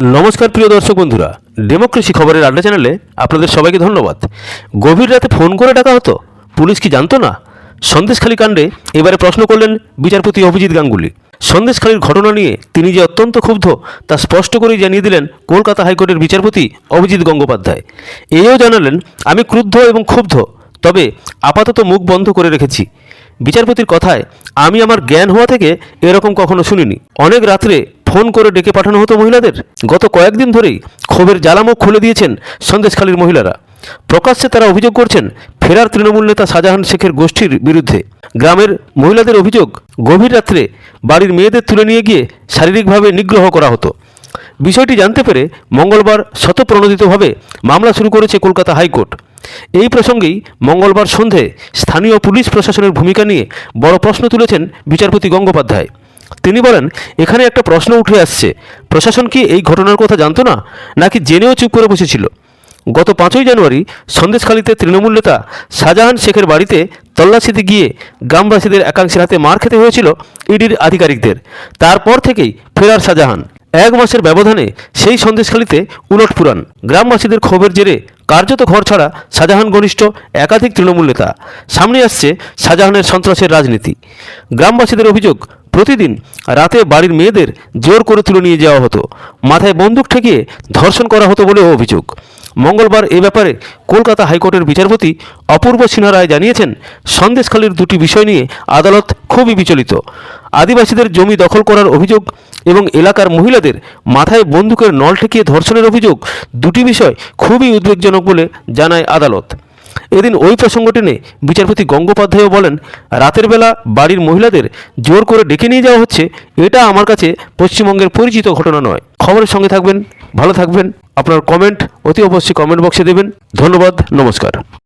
নমস্কার প্রিয় দর্শক বন্ধুরা, ডেমোক্রেসি খবরের আড্ডা চ্যানেলে আপনাদের সবাইকে ধন্যবাদ। গভীর রাতে ফোন করে ডাকা হতো, পুলিশ কি জানতো না? সন্দেশখালী কাণ্ডে এবারে প্রশ্ন করলেন বিচারপতি অভিজিৎ গাঙ্গুলি। সন্দেশখালীর ঘটনা নিয়ে তিনি যে অত্যন্ত ক্ষুব্ধ, তা স্পষ্ট করেই জানিয়ে দিলেন কলকাতা হাইকোর্টের বিচারপতি অভিজিৎ গঙ্গোপাধ্যায়। এও জানালেন, আমি ক্রুদ্ধ এবং ক্ষুব্ধ, তবে আপাতত মুখ বন্ধ করে রেখেছি। বিচারপতির কথায়, আমি আমার জ্ঞান হওয়া থেকে এরকম কখনো শুনিনি। অনেক রাত্রে ফোন করে ডেকে পাঠানো হতো মহিলাদের। গত কয়েকদিন ধরেই ক্ষোভের জ্বালামুখ খুলে দিয়েছেন সন্দেশখালীর মহিলারা। প্রকাশ্যে তারা অভিযোগ করছেন, ফেরার তৃণমূল নেতা শাহজাহান শেখের গোষ্ঠীর বিরুদ্ধে। গ্রামের মহিলাদের অভিযোগ, গভীর রাত্রে বাড়ির মেয়েদের তুলে নিয়ে গিয়ে শারীরিকভাবে নিগ্রহ করা হতো। বিষয়টি জানতে পেরে মঙ্গলবার শতপ্রণোদিতভাবে মামলা শুরু করেছে কলকাতা হাইকোর্ট। এই প্রসঙ্গেই মঙ্গলবার সন্ধে স্থানীয় পুলিশ প্রশাসনের ভূমিকা নিয়ে বড় প্রশ্ন তুলেছেন বিচারপতি গঙ্গোপাধ্যায়। তিনি বলেন, এখানে একটা প্রশ্ন উঠে আসছে। প্রশাসন কি এই ঘটনার কথা জানতো না, নাকি জেনেও চুপ করে বসেছিল? গত পাঁচই জানুয়ারি সন্দেশখালীতে তৃণমূল নেতা শাহজাহান শেখের বাড়িতে তল্লাশিতে গিয়ে গ্রামবাসীদের একাংশের হাতে মার খেতে হয়েছিল ইডির আধিকারিকদের। তারপর থেকেই ফেরার শাহজাহান। এক মাসের ব্যবধানে সেই সন্দেশখালীতে উলট পুরাণ গ্রামবাসীদের ক্ষোভের জেরে কার্যত ঘর ছাড়া শাহজাহান ঘনিষ্ঠ একাধিক তৃণমূল নেতা। সামনে আসছে শাহজাহানের সন্ত্রাসের রাজনীতি। গ্রামবাসীদের অভিযোগ, প্রতিদিন রাতে বাড়ির মেয়েদের জোর করে তুলে নিয়ে যাওয়া হতো। মাথায় বন্দুক ঠেকিয়ে ধর্ষণ করা হতো বলেও অভিযোগ। মঙ্গলবার এ ব্যাপারে কলকাতা হাইকোর্টের বিচারপতি অপূর্ব সিনহা রায় জানিয়েছেন, সন্দেশখালীর দুটি বিষয় নিয়ে আদালত খুবই বিচলিত। আদিবাসীদের জমি দখল করার অভিযোগ এবং এলাকার মহিলাদের মাথায় বন্দুকের নল ঠেকিয়ে ধর্ষণের অভিযোগ দুটি বিষয় খুবই উদ্বেগজনক বলে জানায় আদালত। এদিন ওই প্রসঙ্গ টেনে বিচারপতি গঙ্গোপাধ্যায়ও বলেন, রাতের বেলা বাড়ির মহিলাদের জোর করে ডেকে নিয়ে যাওয়া হচ্ছে, এটা আমার কাছে পশ্চিমবঙ্গের পরিচিত ঘটনা নয়। খবরের সঙ্গে থাকবেন, ভালো থাকবেন। আপনার কমেন্ট অতি অবশ্যই কমেন্ট বক্সে দেবেন। ধন্যবাদ নমস্কার।